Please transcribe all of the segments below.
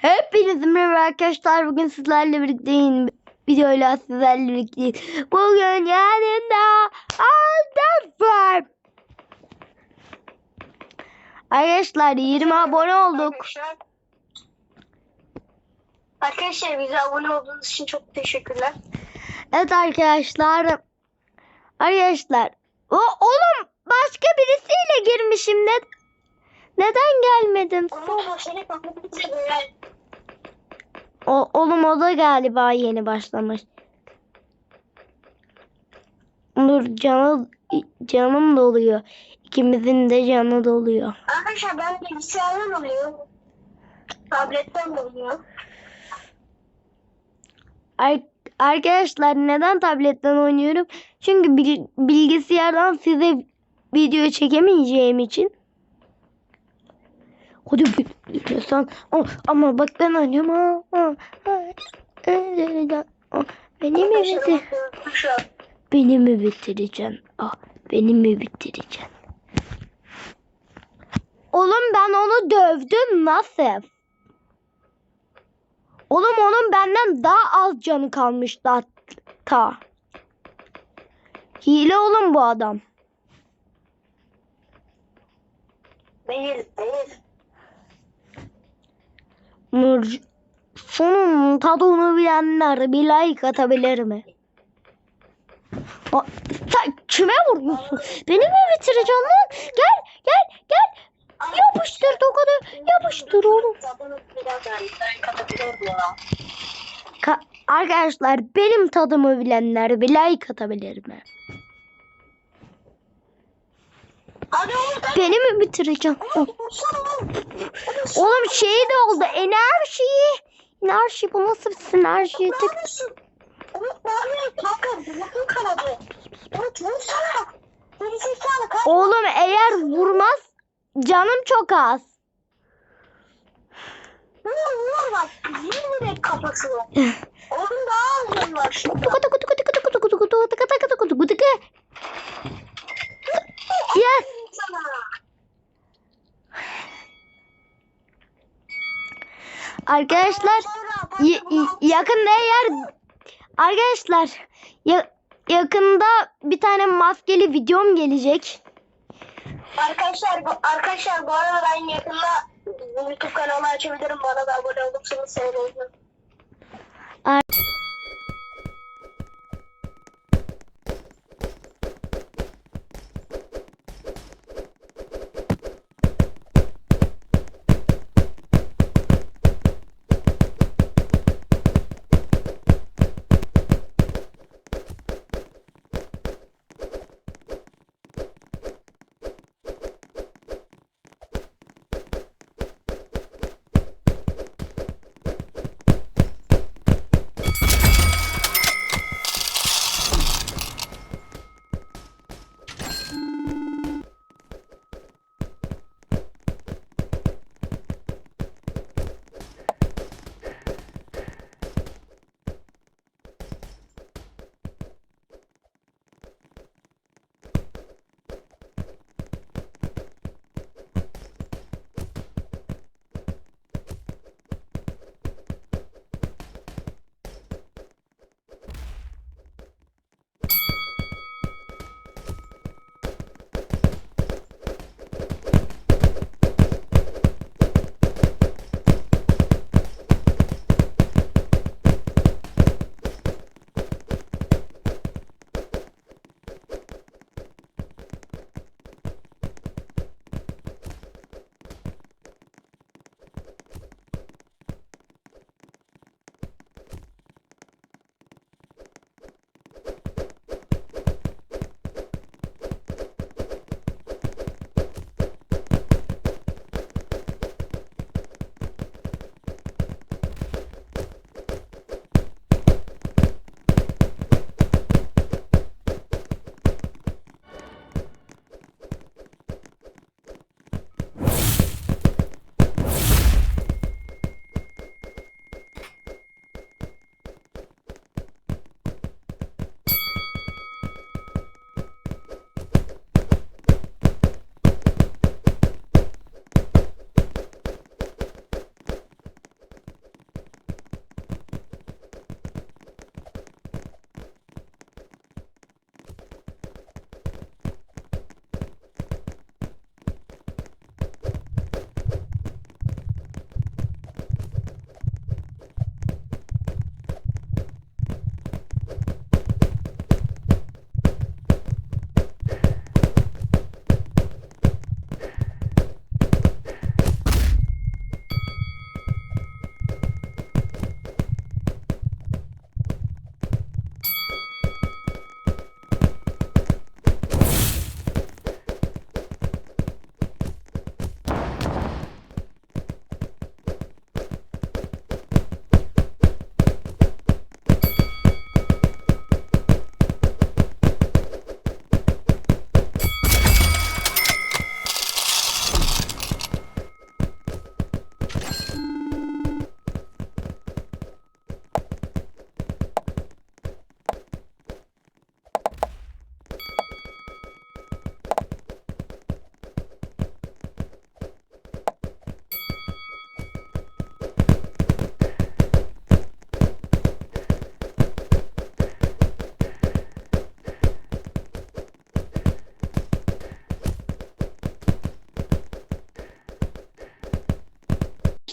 Hepinize merhaba arkadaşlar. Bugün sizlerle birlikteyim. Videoyla sizlerle birlikteyim. Bugün yanımda Aldan var. Arkadaşlar 20 abone olduk. Arkadaşlar, bize abone olduğunuz için çok teşekkürler. Evet arkadaşlar. Arkadaşlar. O, oğlum başka birisiyle girmişim. Ne, neden gelmedin? Umut hoşuna bize böyle O, oğlum o da galiba yeni başlamış. Dur canı, canım doluyor. İkimizin de canı doluyor. Arkadaşlar ben bilgisayardan oluyor. Tabletten oluyor. Ar- arkadaşlar neden tabletten oynuyorum? Çünkü bil- bilgisayardan size video çekemeyeceğim için. Hadi sen Aa, ama bak ben oynuyorum. Aa, aa. Aa, Beni mi bitir? Beni mi bitireceksin? Ah, beni mi bitireceksin? Oğlum ben onu dövdüm nasıl? Oğlum onun benden daha az canı kalmıştı hatta. Hile oğlum bu adam. Değil, değil. Nur Sonun tadını bilenler bir like atabilir mi? Aa, sen kime vuruyorsun? Beni mi bitireceksin lan? Gel gel gel. Yapıştır tokadı. Yapıştır oğlum. Ka- Arkadaşlar benim tadımı bilenler bir like atabilir mi? Beni mi bitireceğim? Oğlum şey de oldu. Enerji. Enerji bu nasıl bir sinerji? Tek... Oğlum eğer vurmaz canım çok az. Oğlum daha az var şimdi. Yes. Sana. Arkadaşlar yakında eğer arkadaşlar ya- yakında bir tane maskeli videom gelecek. Arkadaşlar bu, arkadaşlar bu arada ben yakında YouTube kanalı açabilirim. Bana da abone olursanız sevinirim.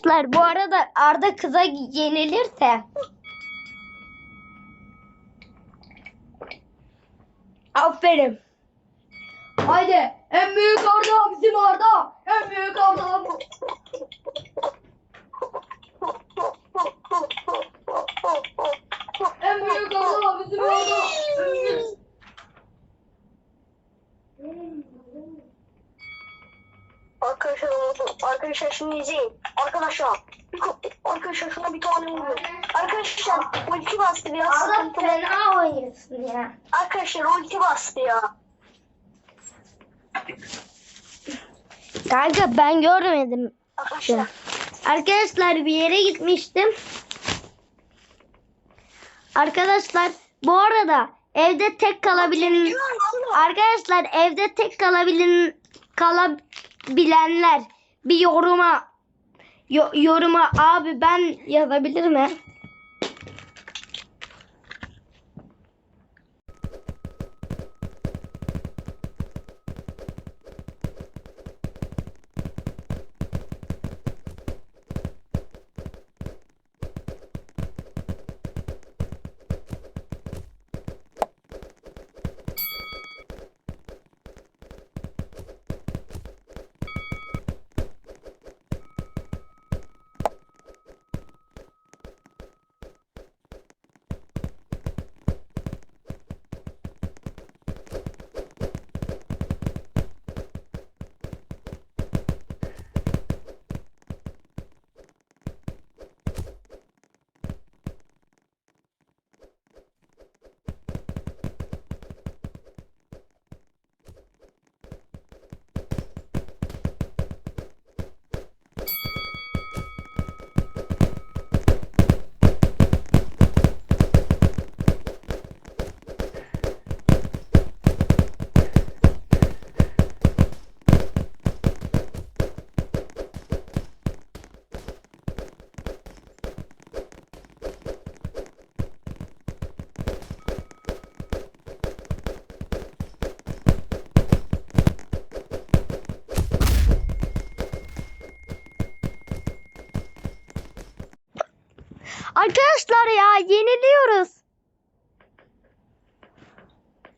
Arkadaşlar bu arada Arda kıza yenilirse Aferin. Haydi en büyük Arda bizim Arda. En büyük Arda. En büyük Arda bizim Arda. Arkadaşlar arkadaşlar şimdi izleyin. Arkadaşlar bir arkadaşlar şuna bir tane vurun. Arkadaşlar ulti bastı biraz Arda sıkıntılı. fena oynuyorsun ya. Arkadaşlar ulti bastı ya. Kanka ben görmedim. Arkadaşlar. Arkadaşlar bir yere gitmiştim. Arkadaşlar bu arada evde tek kalabilen Arkadaşlar evde tek kalabilen kalabilenler bir yoruma yo- yoruma abi ben yazabilir mi? Yeniliyoruz.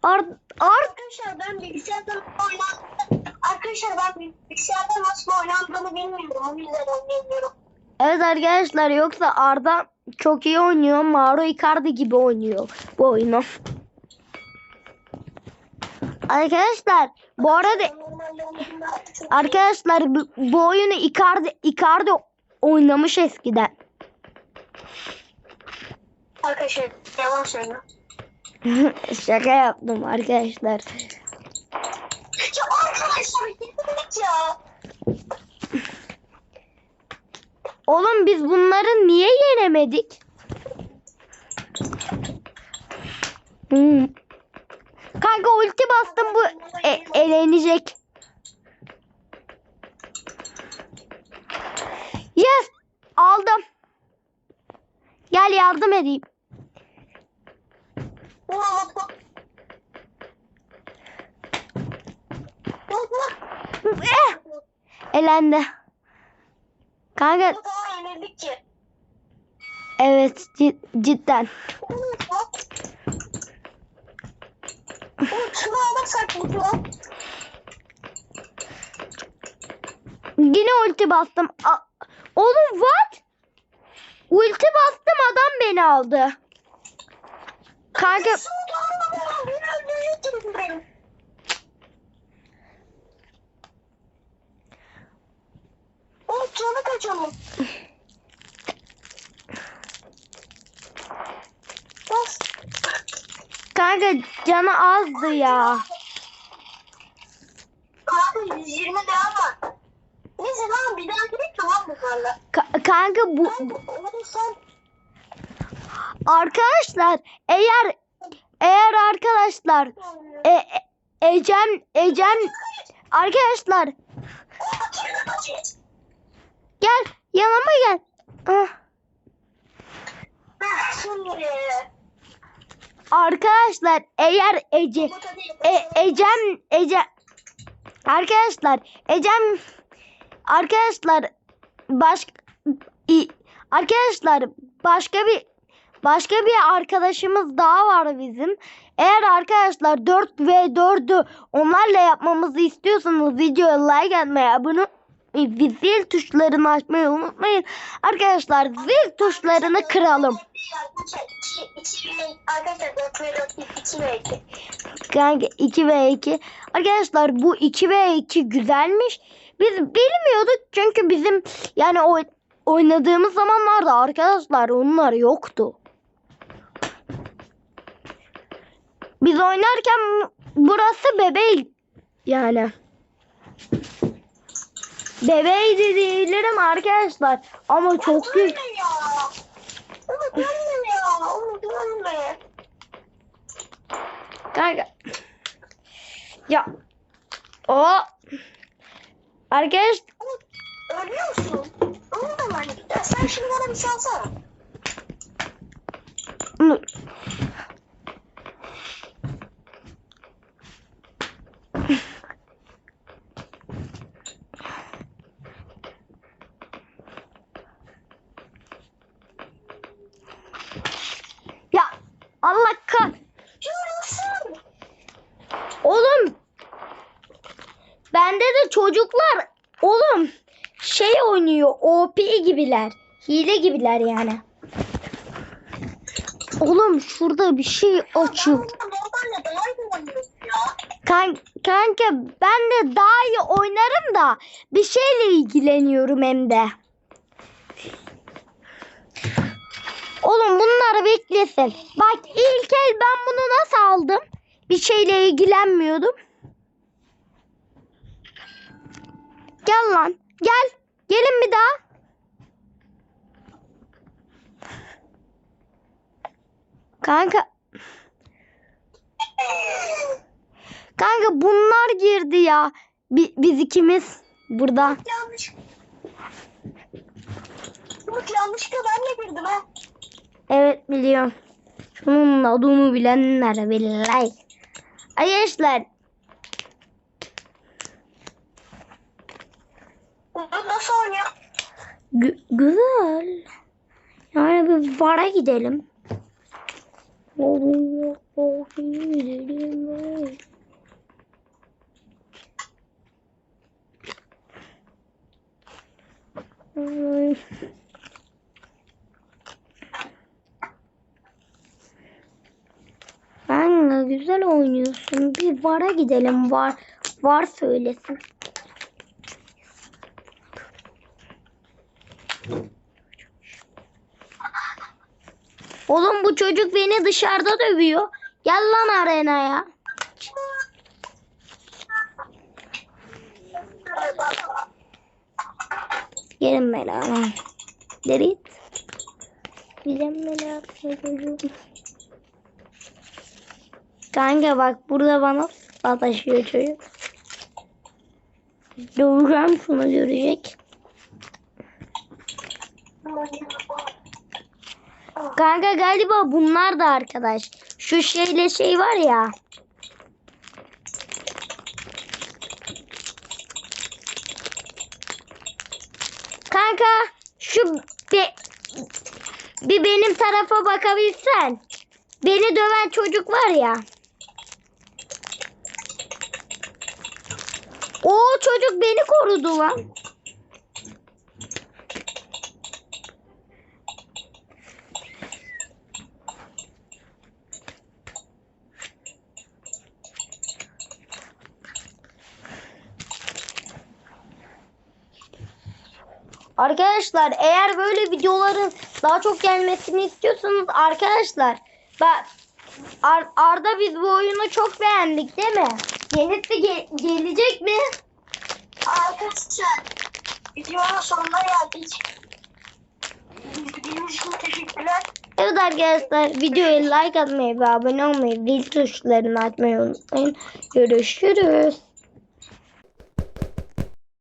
Ar Ar Arkadaşlar ben bilgisayardan oynandığını Arkadaşlar ben bilgisayardan nasıl oynandığını bilmiyorum. O yüzden oynayamıyorum. Evet arkadaşlar yoksa Arda çok iyi oynuyor. Mauro Icardi gibi oynuyor bu oyunu. Arkadaşlar bu arada arkadaşlar bu, bu oyunu Icardi Icardi oynamış eskiden. Arkadaşlar yalan söylüyor. Şaka yaptım arkadaşlar. Ya arkadaşlar ya. Oğlum biz bunları niye yenemedik? Hmm. Kanka ulti bastım bu e- elenecek. Yes aldım. Gel yardım edeyim. Eh, elendi. Kanka evet cid- cidden. Yine ulti bastım. Oğlum what? Ulti bastım adam beni aldı. Kanka Oğlum canı kaçalım. Bas. kanka canı azdı ya. Kanka 120 lira var. Neyse lan bir daha gidelim tamam bunlarla. Ka- kanka bu oğlum sen? Arkadaşlar eğer eğer arkadaşlar e, e- Ecem Ecem arkadaşlar. Gel yanıma gel. Ah, Arkadaşlar eğer Ece E, Ecem Ecem arkadaşlar Ecem arkadaşlar baş Arkadaşlar başka bir başka bir arkadaşımız daha var bizim. Eğer arkadaşlar 4 ve 4'ü onlarla yapmamızı istiyorsanız videoya like atmayı, abone zil tuşlarını açmayı unutmayın. Arkadaşlar zil tuşlarını kıralım. Arkadaşlar 2 2 arkadaşlar 4 ve 4 2 ve 2. Kanka 2 ve 2. Arkadaşlar bu 2 ve 2 güzelmiş. Biz bilmiyorduk çünkü bizim yani o oynadığımız zamanlarda arkadaşlar onlar yoktu. Biz oynarken burası bebeği yani. Bebeği de diyebilirim arkadaşlar ama çok güzel. Kanka. Ya. O. Arkadaş. Ölüyor musun? Da ben. Ya sen şimdi bana bir şey alsana. Ya. Allah kah. Oğlum. Bende de çocuklar. Oğlum. Şey oynuyor. OP gibiler. Hile gibiler yani. Oğlum şurada bir şey açık. Kan kanka ben de daha iyi oynarım da bir şeyle ilgileniyorum hem de. Oğlum bunları beklesin. Bak ilk el ben bunu nasıl aldım? Bir şeyle ilgilenmiyordum. Gel lan. Gel. Gelin bir daha. Kanka Kanka bunlar girdi ya. Bi- biz ikimiz burada. Yanlış. Umut yanlışlıkla ben de girdim ha. Evet biliyorum. Şunun adını bilenler bilir. Arkadaşlar nasıl oynuyor? gü- güzel. Yani bir vara gidelim. Ay. Kanka güzel oynuyorsun. Bir vara gidelim. Var var söylesin. Oğlum bu çocuk beni dışarıda dövüyor. Gel lan arenaya. Gelin beraber. Derit. Gelin beraber. Kanka bak burada bana sataşıyor çocuk. Döveceğim şunu görecek. Kanka galiba bunlar da arkadaş. Şu şeyle şey var ya. Kanka şu be, bir benim tarafa bakabilsen. Beni döven çocuk var ya. O çocuk beni korudu lan. Arkadaşlar eğer böyle videoların daha çok gelmesini istiyorsanız arkadaşlar ben Ar- Arda biz bu oyunu çok beğendik değil mi? Yenisi ge- gelecek mi? Arkadaşlar videonun sonuna geldik. İzlediğiniz için teşekkürler. Evet arkadaşlar videoya like atmayı ve abone olmayı, zil tuşlarını açmayı unutmayın. Görüşürüz.